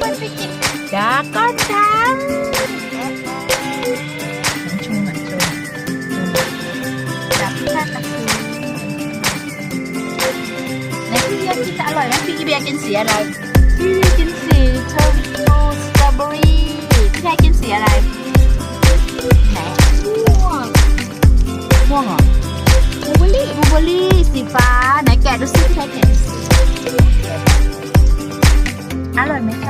เปิ้กินดาก้อนดังชูหน่อยชากท่านะคืนพี่เบียร์กินอร่อยนะพี่เบียร์กินสีอะไร พี่เบียร์กินสีชมพูสตรอเบอรี่พี่ชายกินสีอะไรไหนม่วงม่วงเหรอบลูเบอรี่บลูเบอรี่สีฟ้าไหนแกะดูสิพี่ชายแกะดูอร่อยไหมคะ